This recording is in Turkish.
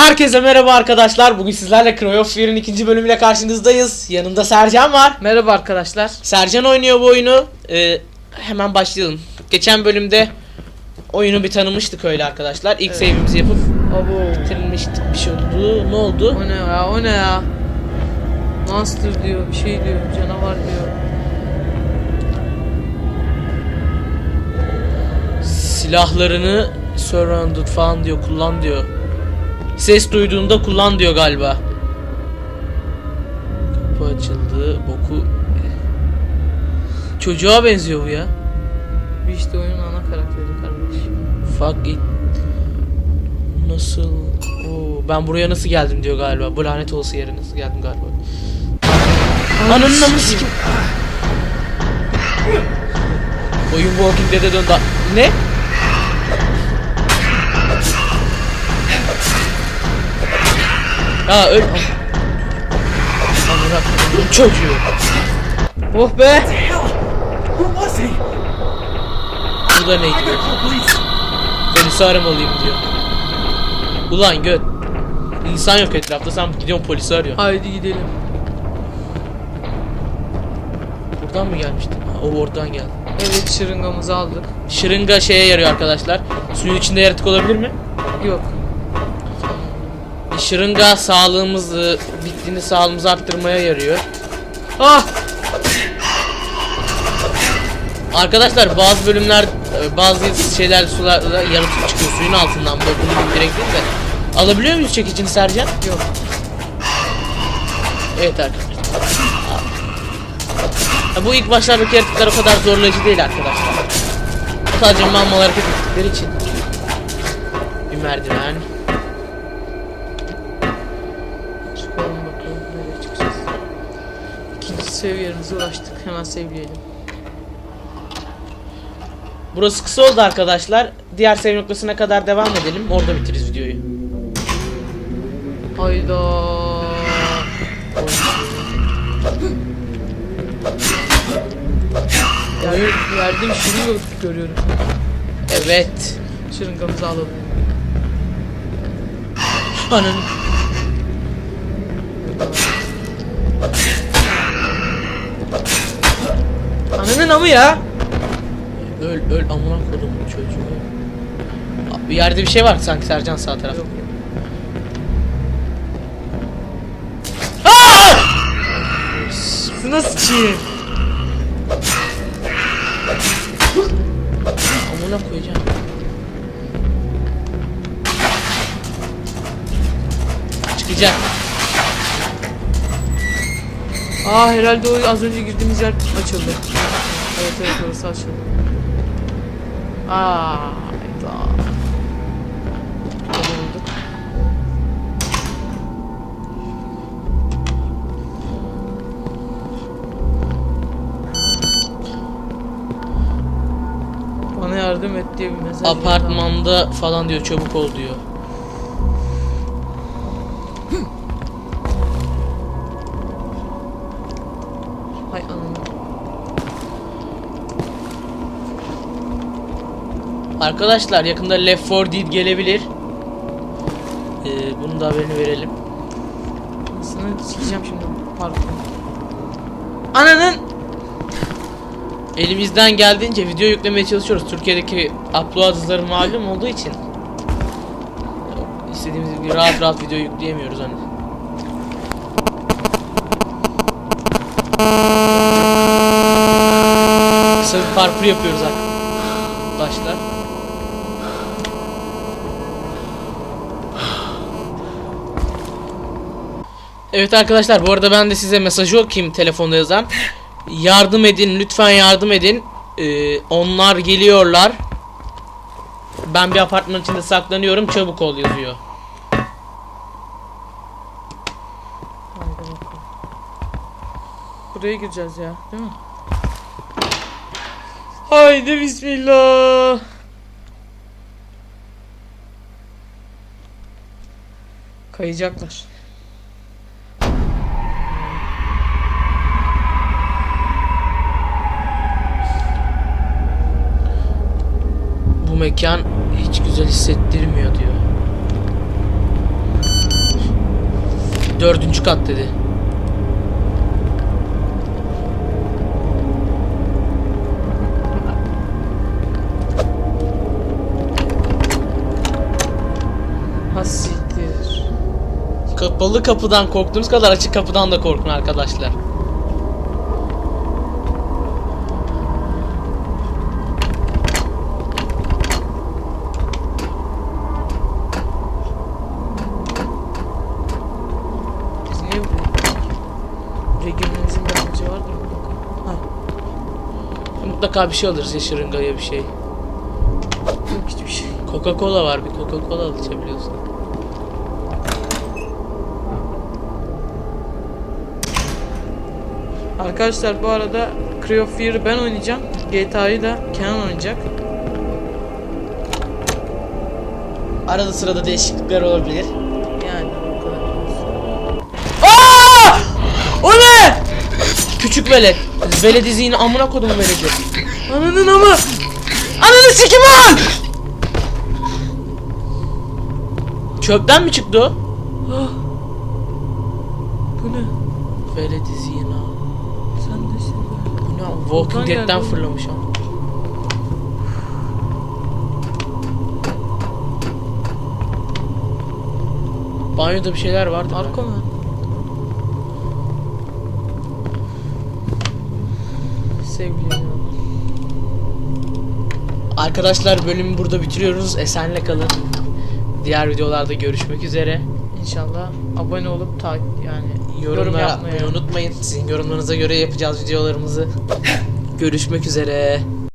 Herkese merhaba arkadaşlar. Bugün sizlerle Cry of ikinci bölümüyle karşınızdayız. Yanımda Sercan var. Merhaba arkadaşlar. Sercan oynuyor bu oyunu. Ee, hemen başlayalım. Geçen bölümde oyunu bir tanımıştık öyle arkadaşlar. İlk Evet. save'imizi yapıp Abo. bitirilmiştik. Bir şey oldu. Ne oldu? O ne ya? O ne ya? Monster diyor, bir şey diyor, canavar diyor. Silahlarını surrounded falan diyor. Kullan diyor. Ses duyduğunda kullan diyor galiba. Kapı açıldı. Boku... Çocuğa benziyor bu ya. İşte oyunun ana karakteri kardeş. Fuck it. Nasıl? Oo, ben buraya nasıl geldim diyor galiba. Bu lanet olası yere nasıl geldim galiba. Ananın amını sikim. Oyun Walking Dead'e döndü. Ne? Ha öl... Amına çocuğu. Oh be! Who was he? Bu da ne diyor? Polisi aramalıyım diyor. Ulan göt. İnsan yok etrafta sen gidiyorsun polisi arıyorsun. Haydi gidelim. Buradan mı gelmiştin? Ha, o oradan geldi. Evet şırıngamızı aldık. Şırınga şeye yarıyor arkadaşlar. Suyun içinde yaratık olabilir mi? Yok. Şırınga sağlığımızı, bittiğinde sağlığımızı arttırmaya yarıyor. Ah! Arkadaşlar bazı bölümler, e, bazı şeyler sularda yaratık çıkıyor suyun altından. Bu bunun direkt değil de. Alabiliyor muyuz çekicini Sercan? Yok. Evet arkadaşlar. Bu ilk başlardaki yaratıklar o kadar zorlayıcı değil arkadaşlar. Sadece mammal hareket ettikleri için. Bir merdiven. Seviyemize ulaştık. Hemen sevleyelim. Burası kısa oldu arkadaşlar. Diğer save noktasına kadar devam edelim. Orada bitiririz videoyu. Hayda. Oyun... Verdiğim şırınga görüyorum. Evet. Şırıngamızı alalım. Anın. Ananın amı ya. Öl öl amına kodum bu çocuğu. Bir yerde bir şey var sanki Sercan sağ tarafta. Yok. Şuna sıçayım. Amına koyacağım. Çıkacak. Aa herhalde o az önce girdiğimiz yer açıldı. Evet evet orası açıldı. Aa, hayda. Bulduk. Bana yardım et diye bir mesaj. Apartmanda falan diyor çabuk ol diyor. Arkadaşlar yakında Left 4 Dead gelebilir. Ee, bunun da haberini verelim. Sana sikeceğim şimdi parkuru. Ananın! Elimizden geldiğince video yüklemeye çalışıyoruz. Türkiye'deki upload hızları malum olduğu için. İstediğimiz gibi rahat rahat video yükleyemiyoruz hani. Kısa bir parkur yapıyoruz arkadaşlar. Evet arkadaşlar bu arada ben de size mesajı okuyayım telefonda yazan. Yardım edin lütfen yardım edin. Ee, onlar geliyorlar. Ben bir apartman içinde saklanıyorum çabuk ol yazıyor. Buraya gireceğiz ya, değil mi? Haydi bismillah. Kayacaklar. Mekan hiç güzel hissettirmiyor diyor. Dördüncü kat dedi. Ha siktir. Kapalı kapıdan korktuğunuz kadar açık kapıdan da korkun arkadaşlar. Biz niye buraya geldik? Buraya girmemizin bir amacı vardır mutlaka. Ha Mutlaka bir şey alırız ya şırıngaya bir şey. yok hiçbir şey. Coca-Cola var bir Coca-Cola içebiliyorsun. Arkadaşlar bu arada Creo Fear'ı ben oynayacağım. GTA'yı da Kenan oynayacak. Arada sırada değişiklikler olabilir. Küçük velet. Velet izini amına kodum veledi. Ananın ama. Ananı sikim lan! Çöpten mi çıktı o? Ah. Bu ne? Velet izini. Sen nesin be? Bu ne? Walking Dead'den geldi. fırlamış ama. Banyoda bir şeyler vardı. Arka mı? Sevgilim. Arkadaşlar bölümü burada bitiriyoruz. Esenle kalın. Diğer videolarda görüşmek üzere. İnşallah abone olup ta yani yorum Yorumlar yapmayı yapmayı unutmayın. Sizin yorumlarınıza göre yapacağız videolarımızı. görüşmek üzere.